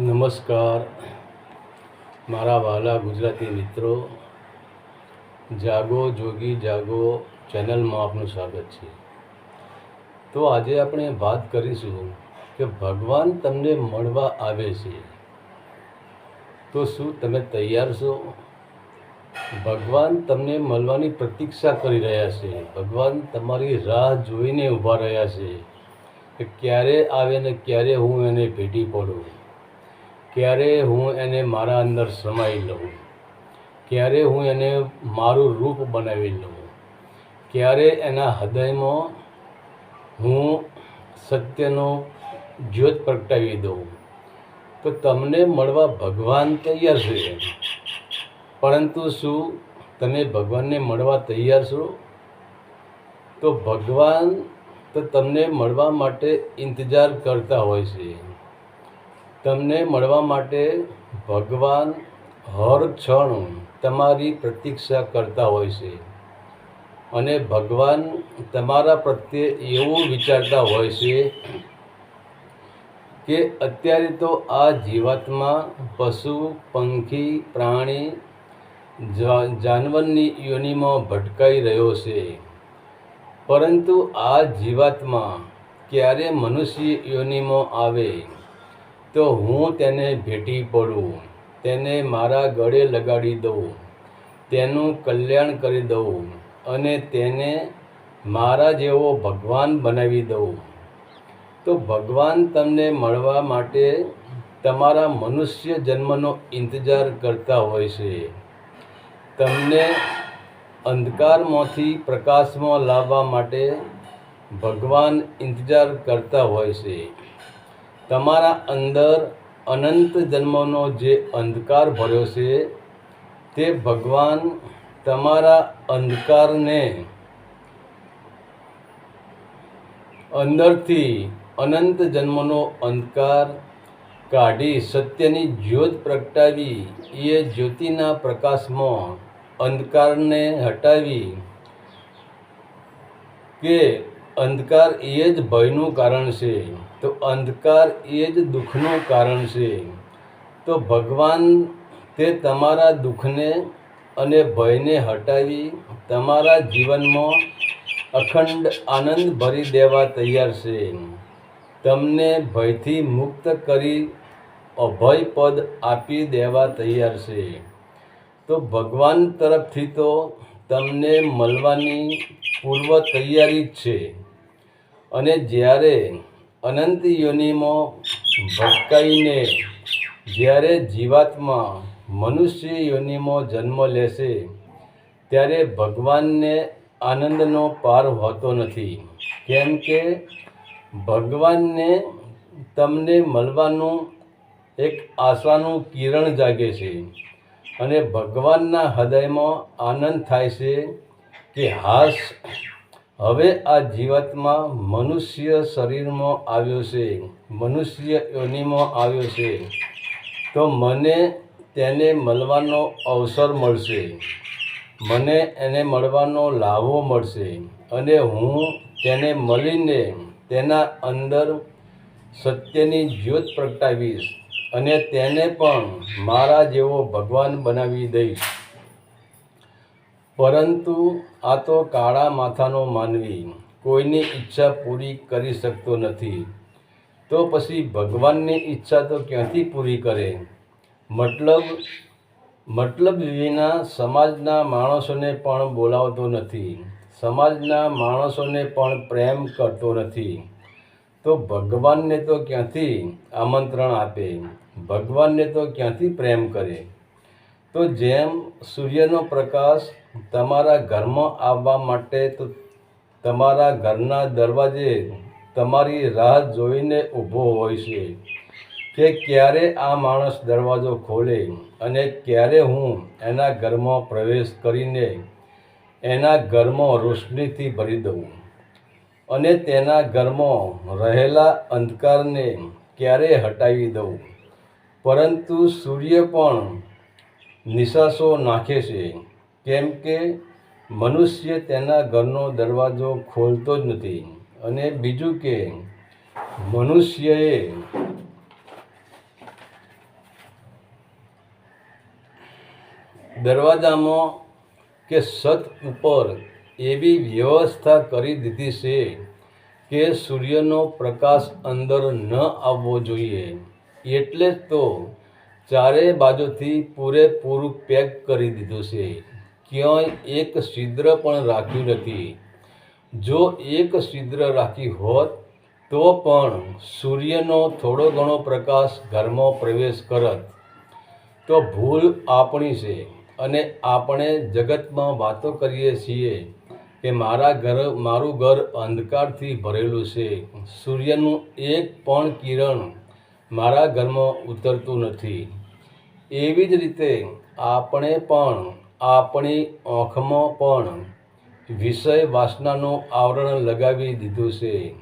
નમસ્કાર. મારા વહાલા ગુજરાતી મિત્રો, જાગો, જોગી, જાગો ચેનલમાં આપનું સ્વાગત છે. તો આજે આપણે વાત કરીશું કે ભગવાન તમને મળવા આવે છે. તો શું તમે તૈયાર છો? ભગવાન તમને મળવાની પ્રતીક્ષા કરી રહ્યા છે. ભગવાન તમારી રાહ જોઈને ઊભા રહ્યા છે કે ક્યારે આવે ને ક્યારે હું એને ભેટી પડું. ક્યારે હું એને મારા અંદર સમાઈ લઉં? ક્યારે હું એને મારું રૂપ બનાવી લઉં? ક્યારે એના હૃદયમાં હું સત્યનો જ્યોત પ્રગટાવી દઉં? તો તમને મળવા ભગવાન તૈયાર છે. પરંતુ શું તમે ભગવાનને મળવા તૈયાર છો? તો ભગવાન તો તમને મળવા માટે ઇંતજાર કરતા હોય છે. તમને મળવા માટે ભગવાન હર ક્ષણ તમારી પ્રતીક્ષા કરતા હોય છે. અને ભગવાન તમારા પ્રત્યે એવું વિચારતા હોય છે કે અત્યારે તો આ જીવાતમાં પશુ, પંખી, પ્રાણી જાનવરની યોનિમાં ભટકાઈ રહ્યો છે. પરંતુ આ જીવાતમાં ક્યારે મનુષ્ય યોનિમાં આવે? તો હું તેને ભેટી પડું, તેને મારા ગળે લગાડી દઉં, તેનું કલ્યાણ કરી દઉં અને તેને મારા જેવો ભગવાન બનાવી દઉં. તો ભગવાન તમને મળવા માટે તમારા મનુષ્ય જન્મનો ઇંતજાર કરતા હોય છે. તમને અંધકારમાંથી પ્રકાશમાં લાવવા માટે ભગવાન ઇંતજાર કરતા હોય છે. તમારા અંદર અનંત જન્મનો જે અંધકાર ભર્યો છે, તે ભગવાન તમારા અંધકારને અંદરથી અનંત જન્મનો અંધકાર કાઢી સત્યની જ્યોત પ્રગટાવી, એ જ્યોતિના પ્રકાશમાં અંધકારને હટાવી કે અંધકાર એ જ ભયનું કારણ છે, તો અંધકાર એ જ દુઃખનું કારણ છે. તો ભગવાન તે તમારા દુઃખને અને ભયને હટાવી તમારા જીવનમાં અખંડ આનંદ ભરી દેવા તૈયાર છે. તમને ભયથી મુક્ત કરી અભય પદ આપી દેવા તૈયાર છે. તો ભગવાન તરફથી તો તમને મળવાની પૂર્વ તૈયારી જ છે. અને જ્યારે અનંત યોનિમાં ભટકાઈને જ્યારે જીવાત્મા મનુષ્ય યોનિમાં જન્મ લેશે, ત્યારે ભગવાનને આનંદનો પાર હોતો નથી. કેમ કે ભગવાનને તમને મળવાનું એક આશાનું કિરણ જાગે છે અને ભગવાનના હૃદયમાં આનંદ થાય છે કે હાશ હવે આ જીવાતમાં મનુષ્ય શરીરમાં આવ્યો છે, મનુષ્ય યોનિમાં આવ્યો છે. તો મને તેને મળવાનો અવસર મળશે. મને એને મળવાનો લાભો મળશે અને હું તેને મળીને તેના અંદર સત્યની જ્યોત પ્રગટાવીશ અને તેને પણ મારા જેવો ભગવાન બનાવી દઈશ. પરંતુ આ તો કાળા માથાનો માનવી કોઈની ઈચ્છા પૂરી કરી શકતો નથી. તો પછી ભગવાનની ઈચ્છા તો ક્યાંથી પૂરી કરે? મતલબ મતલબ વિના સમાજના માણસોને પણ બોલાવતો નથી. સમાજના માણસોને પણ પ્રેમ કરતો નથી. તો ભગવાનને તો ક્યાંથી આમંત્રણ આપે? ભગવાનને તો ક્યાંથી પ્રેમ કરે? તો જેમ સૂર્યનો પ્રકાશ તમારા ઘરમાં આવવા માટે તો તમારા ઘરના દરવાજે તમારી રાહ જોઈને ઊભો હોય છે કે ક્યારે આ માણસ દરવાજો ખોલે અને ક્યારે હું એના ઘરમાં પ્રવેશ કરીને એના ઘરમાં રોશનીથી ભરી દઉં. અને તેના ઘરમાં રહેલા અંધકારને ક્યારે હટાવી દઉં? પરંતુ સૂર્ય પણ નિશાસો નાખે છે. કેમ કે મનુષ્ય તેના ઘરનો દરવાજો ખોલતો જ નથી. અને બીજું કે, મનુષ્યએ દરવાજામાં કે છત ઉપર એવી વ્યવસ્થા કરી દીધી છે કે સૂર્યનો પ્રકાશ અંદર ન આવવો જોઈએ. એટલે જ તો ચારે બાજુથી પૂરેપૂરું પેક કરી દીધું છે. ક્યાંય એક છિદ્ર પણ રાખ્યું નથી. જો એક છિદ્ર રાખી હોત, તો પણ સૂર્યનો થોડો ઘણો પ્રકાશ ઘરમાં પ્રવેશ કરત. તો ભૂલ આપણી છે અને આપણે જગતમાં વાતો કરીએ છીએ કે મારા ઘર, મારું ઘર અંધકારથી ભરેલું છે. સૂર્યનું એક પણ કિરણ મારા ઘરમાં ઉતરતું નથી. એવી જ રીતે આપણે પણ આપણી આંખમાં પણ વિષય વાસનાનું આવરણ લગાવી દીધું છે.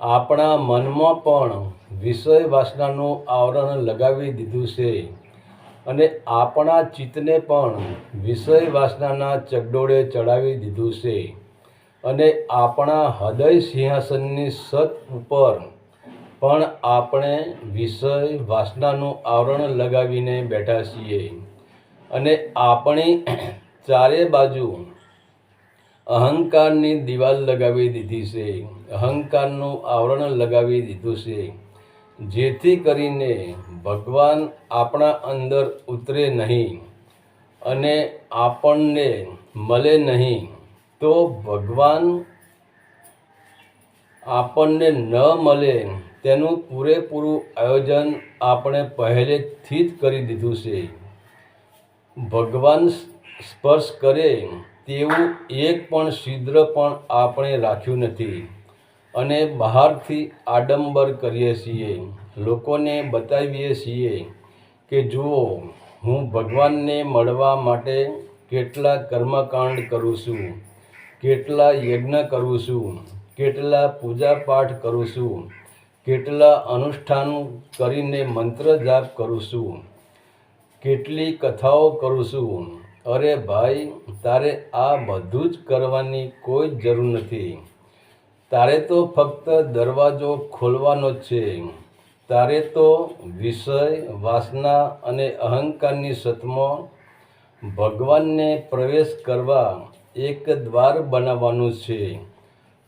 આપણા મનમાં પણ વિષય વાસનાનું આવરણ લગાવી દીધું છે. અને આપણા ચિત્તને પણ વિષય વાસનાના ચગડોળે ચડાવી દીધું છે. અને આપણા હૃદય સિંહાસનની સત ઉપર પણ આપણે વિષય વાસનાનું આવરણ લગાવીને બેઠા છીએ. અને આપણી ચારે બાજુ અહંકારની દિવાલ લગાવી દીધી છે. અહંકારનું આવરણ લગાવી દીધું છે. જેથી કરીને ભગવાન આપણા અંદર ઉતરે નહીં અને આપણને મળે નહીં તો ભગવાન આપણને ન મળે તેનું પૂરેપૂરું આયોજન આપણે પહેલેથી જ કરી દીધું છે. ભગવાન સ્પર્શ કરે તેવું એક પણ છિદ્ર પણ આપણે રાખ્યું નથી. અને બહારથી આડંબર કરીએ છીએ. લોકોને બતાવીએ છીએ કે જુઓ, હું ભગવાનને મળવા માટે કેટલા કર્મકાંડ કરું છું, કેટલા યજ્ઞ કરું છું, કેટલા પૂજા પાઠ કરું છું, કેટલા અનુષ્ઠાન કરીને મંત્ર જાપ કરું છું. કેટલી કથાઓ કરું છું? અરે ભાઈ, તારે આ બધું જ કરવાની કોઈ જરૂર નથી. તારે તો ફક્ત દરવાજો ખોલવાનો જ છે. તારે તો વિષય, વાસના અને અહંકારની સતમાં ભગવાનને પ્રવેશ કરવા એક દ્વાર બનાવવાનું છે.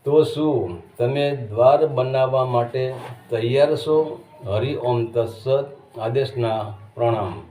તો શું તમે દ્વાર બનાવવા માટે તૈયાર છો? હરિ ઓમ તત્સત આદેશના પ્રણામ.